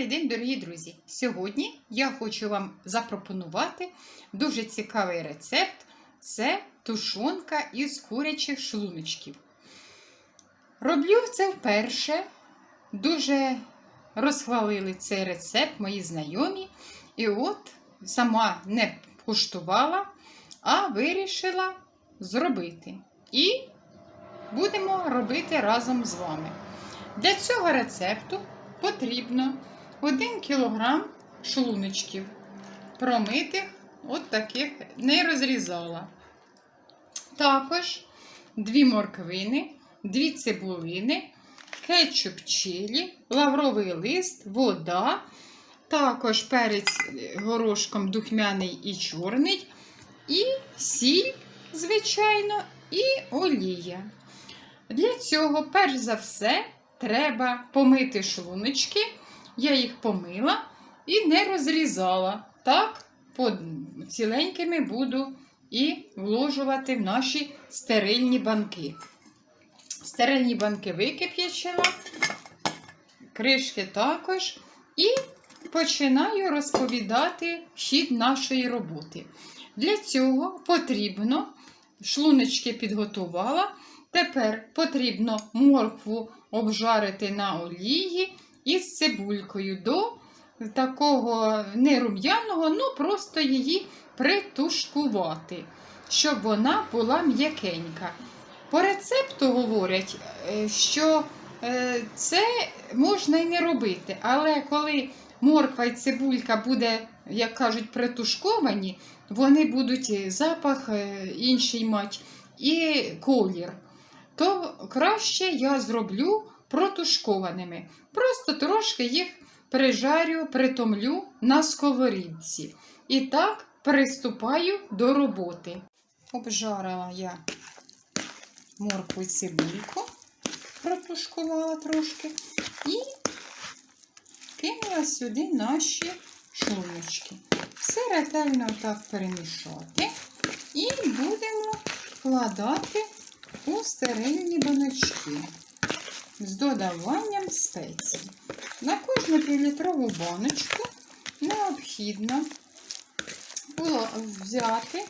Добрий день, дорогі друзі! Сьогодні я хочу вам запропонувати дуже цікавий рецепт. Це тушонка із курячих шлуночків. Роблю це вперше. Дуже розхвалили цей рецепт мої знайомі. І от сама не куштувала, а вирішила зробити. І будемо робити разом з вами. Для цього рецепту потрібно 1 кг шлуночків, промитих, от таких не розрізала. Також 2 морквини, 2 цибулини, кетчуп чилі, лавровий лист, вода, також перець горошком духмяний і чорний, і сіль, звичайно, і олія. Для цього, перш за все, треба помити шлуночки. Я їх помила і не розрізала. Так, по ціленькими буду і вложувати в наші стерильні банки. Стерильні банки викип'ячила, кришки також. І починаю розповідати хід нашої роботи. Для цього потрібно, шлуночки підготувала. Тепер потрібно моркву обжарити на олії із цибулькою до такого не рум'яного, ну просто її притушкувати, щоб вона була м'якенька. По рецепту говорять, е, що е, це можна і не робити, але коли морква і цибулька буде, як кажуть, притушковані, вони будуть запах е, інший мати і колір то краще я зроблю протушкованими. Просто трошки їх прижарю, притомлю на сковорідці. І так приступаю до роботи. Обжарила я моркву і цибульку, протушкувала трошки, і кинула сюди наші шлуночки. Все ретельно так перемішати. І будемо вкладати у стерильні баночки з додаванням спецій. На кожну півлітрову баночку необхідно було взяти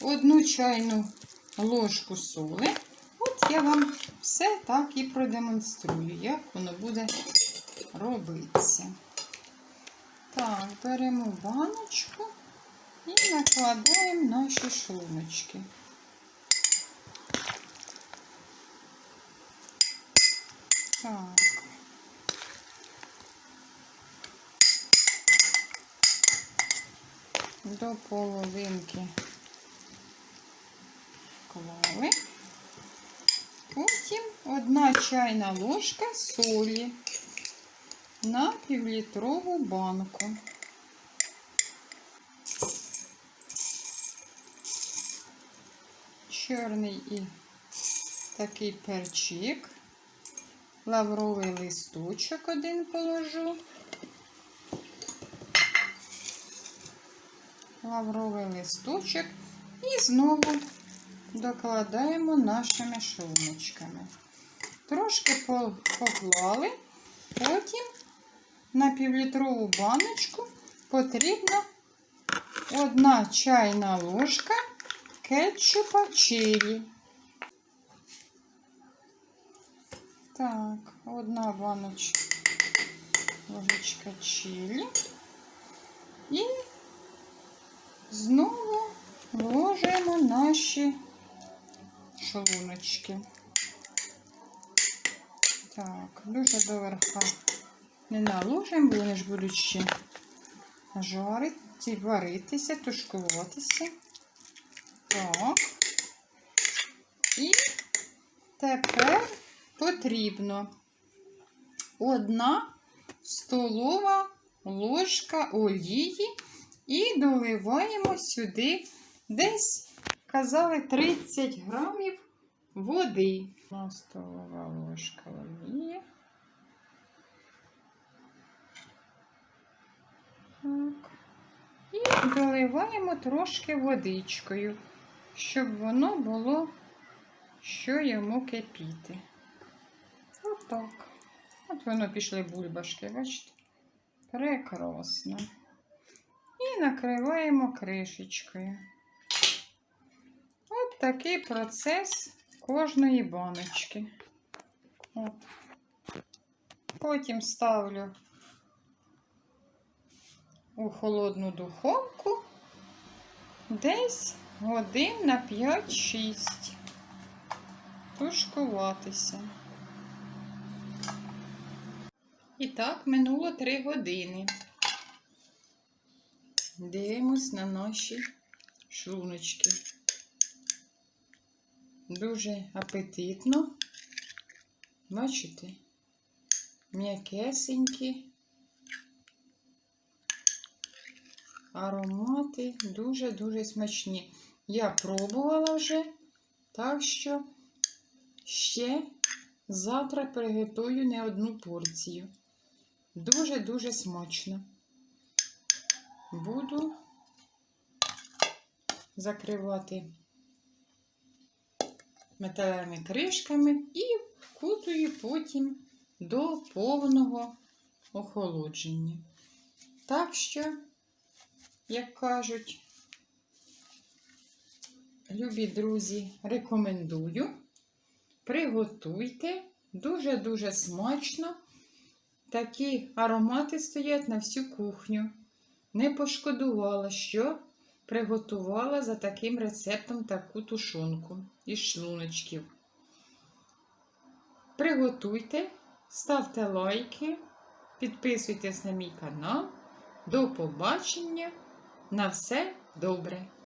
одну чайну ложку соли. От я вам все так і продемонструю, як воно буде робитися. Так, беремо баночку і накладаємо наші шлуночки. Так. До половинки вклали. Потім одна чайна ложка солі на півлітрову банку. Чорний і такий перчик лавровий листочок один положу. Лавровий листочок і знову докладаємо нашими шлуночками. Трошки поклали, потім на півлітрову баночку потрібна одна чайна ложка кетчупа чилі. Так, одна баночка ложечка чилі. І знову вложимо наші шлуночки. Так, дуже доверха не наложимо, бо вони ж будуть ще жарити, варитися, тушкуватися. Так. І тепер потрібно одна столова ложка олії і доливаємо сюди десь, казали, 30 грамів води. Одна столова ложка олії. Так. І доливаємо трошки водичкою, щоб воно було, що йому кипіти. Отак. От воно пішли бульбашки, бачите? Прекрасно. І накриваємо кришечкою. От такий процес кожної баночки. От. Потім ставлю у холодну духовку десь годин на 5-6 тушкуватися. І так, минуло 3 години. Дивимось на наші шлуночки. Дуже апетитно. Бачите? М'якесенькі. Аромати дуже-дуже смачні. Я пробувала вже, так що ще завтра приготую не одну порцію. Дуже-дуже смачно. Буду закривати металевими кришками і вкутую потім до повного охолодження. Так що, як кажуть, любі друзі, рекомендую. Приготуйте дуже-дуже смачно. Такі аромати стоять на всю кухню. Не пошкодувала, що приготувала за таким рецептом таку тушонку із шлуночків. Приготуйте, ставте лайки, підписуйтесь на мій канал. До побачення! На все добре!